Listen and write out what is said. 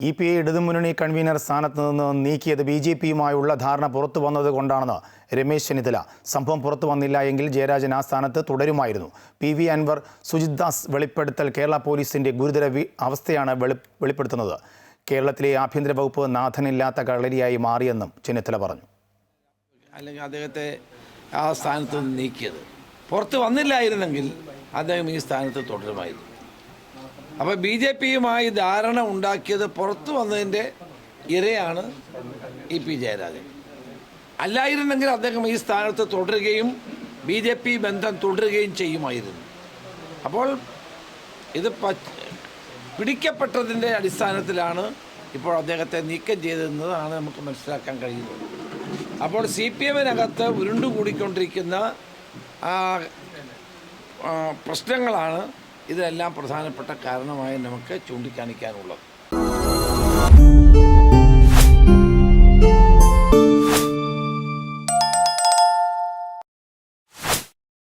E P ഐ ഇടതുമുന്നണി convener സ്ഥാനത്ത് നിന്ന് നീക്കിയത് ബി ജെ പിയുമായുള്ള ധാരണ പുറത്തു വന്നത് കൊണ്ടാണെന്ന് രമേശ് ചെന്നിത്തല. സംഭവം പുറത്തു വന്നില്ല എങ്കിൽ ജയരാജൻ ആ സ്ഥാനത്ത് തുടരുമായിരുന്നു. പി വി അൻവർ സുജിത് ദാസ് വെളിപ്പെടുത്തൽ കേരള പോലീസിന്റെ ഗുരുതര അവസ്ഥയാണ് വെളി വെളിപ്പെടുത്തുന്നത്. കേരളത്തിലെ ആഭ്യന്തര വകുപ്പ് നാഥനില്ലാത്ത കളരിയായി മാറിയെന്നും ചെന്നിത്തല പറഞ്ഞു. അല്ലെങ്കിൽ അദ്ദേഹത്തെ ആ സ്ഥാനത്ത് നീക്കിയത്. പുറത്ത് വന്നില്ലായിരുന്നെങ്കിൽ അദ്ദേഹം ഈ സ്ഥാനത്ത് തുടരുമായിരുന്നു. അപ്പോൾ ബി ജെ പിയുമായി ധാരണ ഉണ്ടാക്കിയത് പുറത്തു വന്നതിന്റെ ഇരയാണ് ഇ പി ജയരാജൻ. അല്ലായിരുന്നെങ്കിൽ അദ്ദേഹം ഈ സ്ഥാനത്ത് തുടരുകയും ബി ജെ പി ബന്ധം തുടരുകയും ചെയ്യുമായിരുന്നു. അപ്പോൾ ഇത് പിടിക്കപ്പെട്ടതിന്റെ അടിസ്ഥാനത്തിലാണ് ഇപ്പോൾ അദ്ദേഹത്തെ നീക്കം ചെയ്തതെന്നതാണ് നമുക്ക് മനസ്സിലാക്കാൻ കഴിയുന്നത്. അപ്പോൾ സി പി എമ്മിനകത്ത് ഉരുണ്ടുകൂടിക്കൊണ്ടിരിക്കുന്ന പ്രശ്നങ്ങളാണ് ഇതിനെല്ലാം പ്രധാനപ്പെട്ട കാരണമായി നമുക്ക് ചൂണ്ടിക്കാണിക്കാനുള്ളത്.